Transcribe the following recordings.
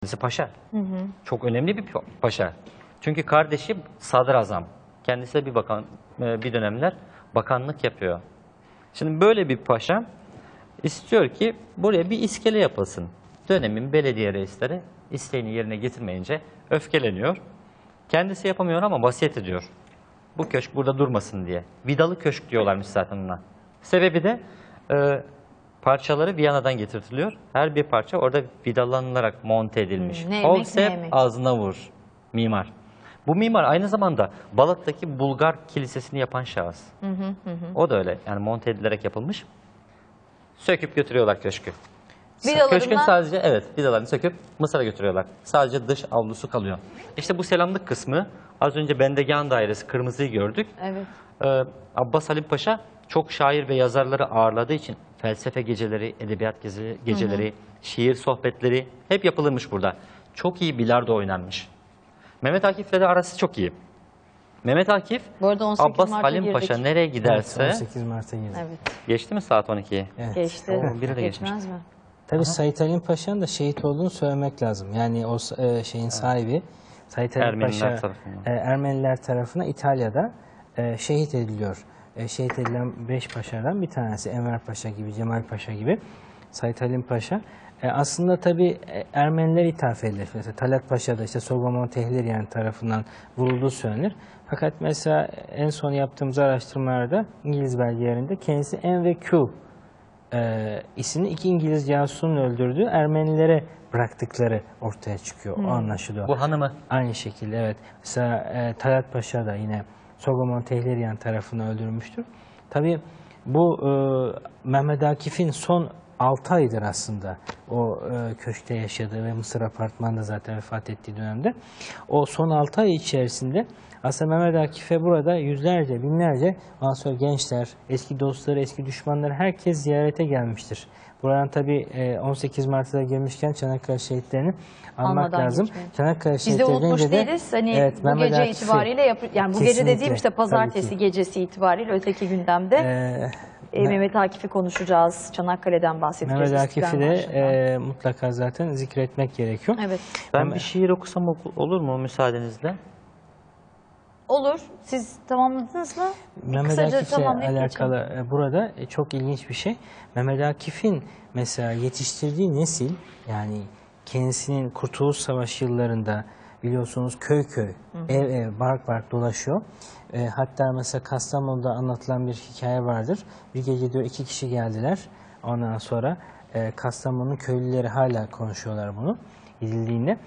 Kendisi paşa. Çok önemli bir pa- paşa. Çünkü kardeşi sadrazam. Kendisi de bir bakan e, bir dönemler bakanlık yapıyor. Şimdi böyle bir paşa istiyor ki buraya bir iskele yapılsın. Dönemin belediye reisleri isteğini yerine getirmeyince öfkeleniyor. Kendisi yapamıyor ama vasiyet ediyor. Bu köşk burada durmasın diye. Vidalı köşk diyorlarmış zaten ona. Sebebi de e, parçaları Viyana'dan getirtiliyor. Her bir parça orada vidalanarak monte edilmiş. Hmm, ne emek, ne Holsep emek. ağzına vur mimar. Bu mimar aynı zamanda Balat'taki Bulgar kilisesini yapan şahıs. O da öyle yani monte edilerek yapılmış. Söküp götürüyorlar köşkü. Vidalarından- Köşkün sadece evet vidalarını söküp Mısır'a götürüyorlar. Sadece dış avlusu kalıyor. İşte bu selamlık kısmı az önce Bendegan Dairesi kırmızıyı gördük. Evet. Ee, Abbas Halim Paşa çok şair ve yazarları ağırladığı için felsefe geceleri, edebiyat geze- geceleri, şiir sohbetleri hep yapılırmış burada. Çok iyi bilardo oynanmış. Mehmet Akif'le de arası çok iyi. Mehmet Akif, Bu arada 18 Abbas Mart'a Halim girdik. Paşa nereye giderse... Evet, 18 Mart'a girdi. Evet. Geçti mi saat 12'yi? Evet. Geçti. Oo, biri de geçmiş. Geçmez mi? Tabii Sait Halim Paşa'nın da şehit olduğunu söylemek lazım. Yani o e, şeyin sahibi Sait Halim Ermeniler Paşa tarafından. e, Ermeniler tarafından İtalya'da e, şehit ediliyor. E, şehit edilen beş paşadan bir tanesi Enver Paşa gibi, Cemal Paşa gibi Sait Halim Paşa. E, aslında tabii e, Ermeniler ithaf edilir. Mesela Talat Paşa da işte Sogomon Tehliriyen tarafından vurulduğu söylenir. Fakat mesela en son yaptığımız araştırmalarda İngiliz belgelerinde kendisi Enve Q e, isimli iki İngiliz casusun öldürdüğü Ermenilere bıraktıkları ortaya çıkıyor. O anlaşılıyor. Bu hanımı Aynı şekilde evet. Mesela e, Talat Paşa da yine Sogomon Tehliriyen tarafından öldürülmüştür. Tabii bu e, Mehmet Akif'in son 6 aydır aslında o e, köşkte yaşadığı ve Mısır apartmanında zaten vefat ettiği dönemde. O son 6 ay içerisinde aslında Mehmet Akif'e burada yüzlerce, binlerce ondan gençler, eski dostları, eski düşmanları herkes ziyarete gelmiştir. Buradan tabii e, 18 Mart'ta girmişken Çanakkale şehitlerini almak Almadan lazım. geçmeyelim. Çanakkale Biz de şehitleri unutmuş deyince de, değiliz. Hani evet, bu Mehmet gece Akif'i- itibariyle yap yani bu gece dediğim işte pazartesi gecesi itibariyle öteki gündemde Ee, e, Mehmet Akif'i konuşacağız. Çanakkale'den bahsedeceğiz. Mehmet Akif'i de e, mutlaka zaten zikretmek gerekiyor. Evet. ben bir şiir okusam oku- olur mu müsaadenizle? Olur. Siz tamamladınız mı? Mehmet kısaca Akif'le alakalı e, burada e, çok ilginç bir şey. Mehmet Akif'in mesela yetiştirdiği nesil yani kendisinin Kurtuluş Savaşı yıllarında biliyorsunuz köy köy, ev ev, bark bark dolaşıyor. E, hatta mesela Kastamonu'da anlatılan bir hikaye vardır. Bir gece diyor iki kişi geldiler. Ondan sonra e, Kastamonu köylüleri hala konuşuyorlar bunu gidildiğinde.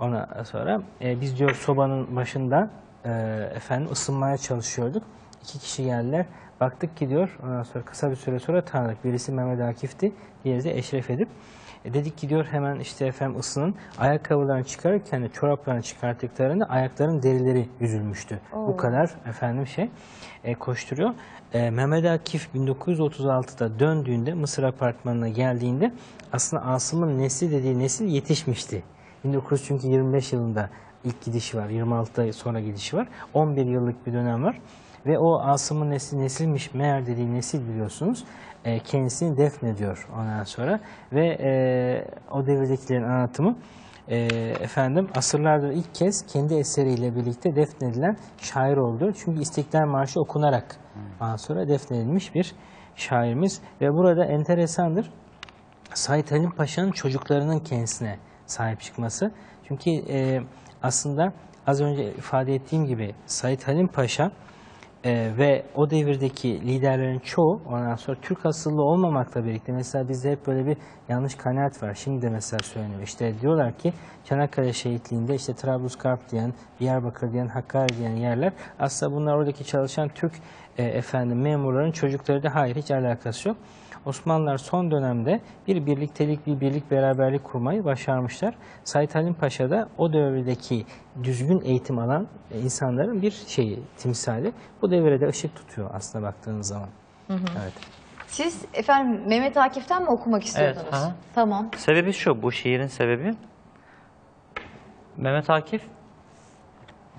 Ondan sonra e, biz diyor sobanın başında e, efendim ısınmaya çalışıyorduk. İki kişi geldiler. Baktık ki diyor ondan sonra kısa bir süre sonra tanıdık. Birisi Mehmet Akif'ti. Diğeri de Eşref Edip. E, dedik ki diyor hemen işte efendim ısının ayakkabılarını çıkarırken de çoraplarını çıkarttıklarında ayakların derileri üzülmüştü. Bu kadar efendim şey e, koşturuyor. E, Mehmet Akif 1936'da döndüğünde Mısır apartmanına geldiğinde aslında Asım'ın nesli dediği nesil yetişmişti. 1900 çünkü 25 yılında ilk gidişi var. 26 ay sonra gidişi var. 11 yıllık bir dönem var. Ve o Asım'ın nesli nesilmiş meğer dediği nesil biliyorsunuz. E, kendisini defnediyor ondan sonra. Ve e, o devirdekilerin anlatımı e, efendim asırlardır ilk kez kendi eseriyle birlikte defnedilen şair oldu. Çünkü İstiklal Marşı okunarak ondan sonra defnedilmiş bir şairimiz. Ve burada enteresandır. Said Halim Paşa'nın çocuklarının kendisine sahip çıkması. Çünkü e, aslında az önce ifade ettiğim gibi Said Halim Paşa e, ve o devirdeki liderlerin çoğu ondan sonra Türk asıllı olmamakla birlikte mesela bizde hep böyle bir yanlış kanaat var. Şimdi de mesela söyleniyor. İşte diyorlar ki Çanakkale şehitliğinde işte Trablusgarp diyen, Diyarbakır diyen, Hakkari diyen yerler aslında bunlar oradaki çalışan Türk e, efendim memurların çocukları da hayır hiç alakası yok. Osmanlılar son dönemde bir birliktelik, bir birlik beraberlik kurmayı başarmışlar. Said Halim Paşa da o devredeki düzgün eğitim alan insanların bir şeyi, timsali. Bu devre de ışık tutuyor aslında baktığınız zaman. Evet. Siz efendim Mehmet Akif'ten mi okumak istiyordunuz? Evet, aha. Tamam. Sebebi şu, bu şiirin sebebi. Mehmet Akif,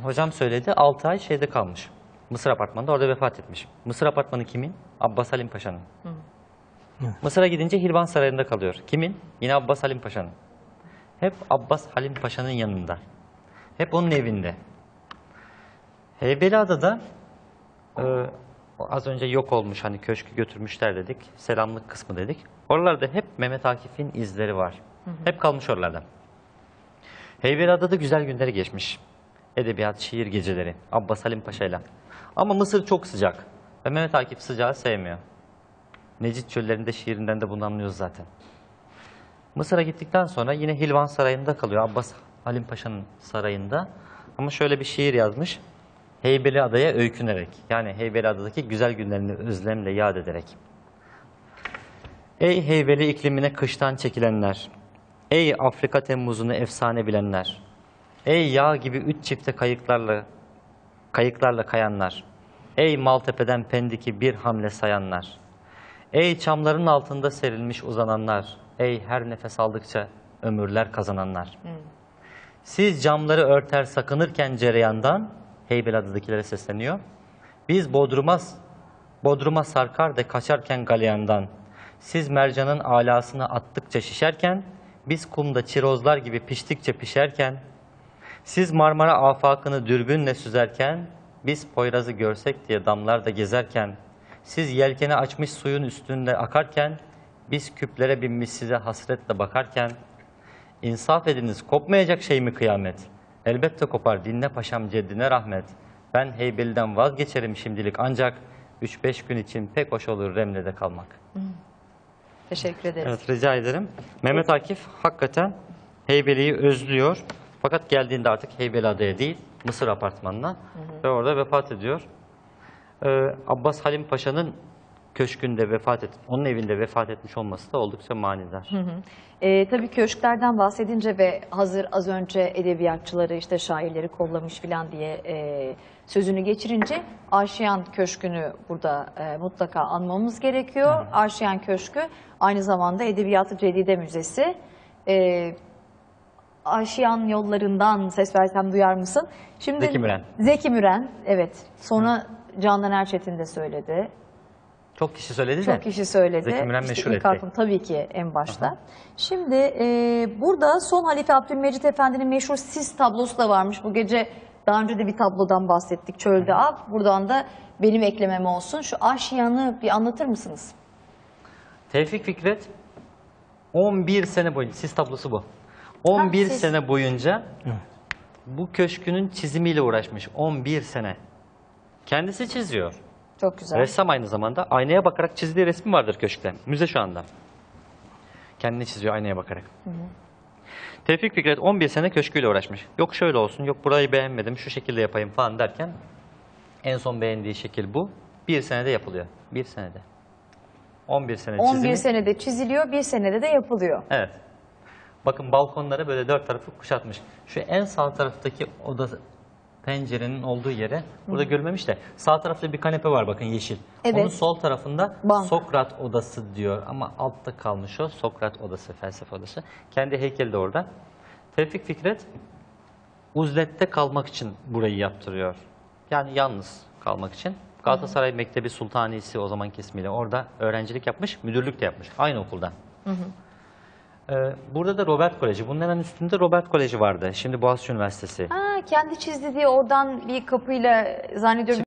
hocam söyledi, 6 ay şeyde kalmış. Mısır apartmanında orada vefat etmiş. Mısır apartmanı kimin? Abbas Halim Paşa'nın. Mısır'a gidince Hirvan Sarayı'nda kalıyor. Kimin? Yine Abbas Halim Paşa'nın. hep Abbas Halim Paşa'nın yanında. Hep onun evinde. Heybeliada'da e, az önce yok olmuş hani köşkü götürmüşler dedik. Selamlık kısmı dedik. Oralarda hep Mehmet Akif'in izleri var. Hep kalmış oralarda. Heybeliada'da güzel günleri geçmiş. Edebiyat, şiir geceleri. Abbas Halim Paşa'yla. Ama Mısır çok sıcak. Ve Mehmet Akif sıcağı sevmiyor. Necit çöllerinde şiirinden de bunu anlıyoruz zaten. Mısır'a gittikten sonra yine Hilvan Sarayı'nda kalıyor. Abbas Halim Paşa'nın sarayında. Ama şöyle bir şiir yazmış. Heybeliada'ya öykünerek. Yani Heybeliada'daki güzel günlerini özlemle yad ederek. Ey Heybeli iklimine kıştan çekilenler. Ey Afrika Temmuz'unu efsane bilenler. Ey yağ gibi üç çifte kayıklarla kayıklarla kayanlar. Ey Maltepe'den Pendik'i bir hamle sayanlar. Ey çamların altında serilmiş uzananlar. Ey her nefes aldıkça ömürler kazananlar. Siz camları örter sakınırken cereyandan Heybeliada'dakilere sesleniyor. Biz Bodrum'a, Bodrum'a sarkar da kaçarken galeyandan. Siz mercanın alasını attıkça şişerken, biz kumda çirozlar gibi piştikçe pişerken, siz Marmara afakını dürbünle süzerken, biz Poyraz'ı görsek diye damlarda gezerken, siz yelkeni açmış suyun üstünde akarken, biz küplere binmiş size hasretle bakarken, İnsaf ediniz, kopmayacak şey mi kıyamet? Elbette kopar, dinle paşam ceddine rahmet. Ben Heybeli'den vazgeçerim şimdilik ancak 3-5 gün için pek hoş olur Remle'de kalmak. Teşekkür ederiz. Evet, rica ederim. Mehmet Akif hakikaten Heybeli'yi özlüyor. Fakat geldiğinde artık Heybeliada'ya değil, Mısır apartmanına ve orada vefat ediyor. Ee, Abbas Halim Paşa'nın köşkünde vefat et, onun evinde vefat etmiş olması da oldukça manidar. Ee, tabii köşklerden bahsedince ve hazır az önce edebiyatçıları işte şairleri kollamış falan diye e, sözünü geçirince Arşiyan Köşkü'nü burada e, mutlaka anmamız gerekiyor. Arşiyan Köşkü aynı zamanda Edebiyatı Cedide Müzesi. E, Arşiyan yollarından ses versem duyar mısın? Şimdi Zeki Müren. Zeki Müren, evet. Sonra Candan Erçetin de söyledi. Çok kişi söyledi de. Çok kişi söyledi. Zeki Müren İşte meşhur etti. tabii ki en başta. Şimdi e, burada son Halife Abdülmecit Efendi'nin meşhur sis tablosu da varmış. Bu gece daha önce de bir tablodan bahsettik. Çölde Av. Buradan da benim eklemem olsun. Şu Aşiyan'ı bir anlatır mısınız? Tevfik Fikret 11 sene boyunca, sis tablosu bu. 11 sis. sene boyunca bu köşkünün çizimiyle uğraşmış. 11 sene. Kendisi çiziyor. Çok güzel. Ressam aynı zamanda. Aynaya bakarak çizdiği resmi vardır köşkte. Müze şu anda. Kendini çiziyor aynaya bakarak. Tevfik Fikret 11 sene köşküyle uğraşmış. Yok şöyle olsun, yok burayı beğenmedim, şu şekilde yapayım falan derken en son beğendiği şekil bu. Bir senede yapılıyor. Bir senede. 11 sene 11 çizimi. senede çiziliyor, bir senede de yapılıyor. Evet. Bakın balkonları böyle dört tarafı kuşatmış. Şu en sağ taraftaki oda pencerenin olduğu yere burada görülmemiş de sağ tarafta bir kanepe var bakın yeşil. Evet. Onun sol tarafında Bank. Sokrat odası diyor ama altta kalmış o Sokrat odası, felsefe odası. Kendi heykeli de orada. Tevfik Fikret uzlette kalmak için burayı yaptırıyor. Yani yalnız kalmak için. Galatasaray Mektebi Sultanisi o zaman ismiyle orada öğrencilik yapmış, müdürlük de yapmış. Aynı okulda. Ee, burada da Robert Koleji. Bunların üstünde Robert Koleji vardı. Şimdi Boğaziçi Üniversitesi. Ha, kendi çizdi diye oradan bir kapıyla zannediyorum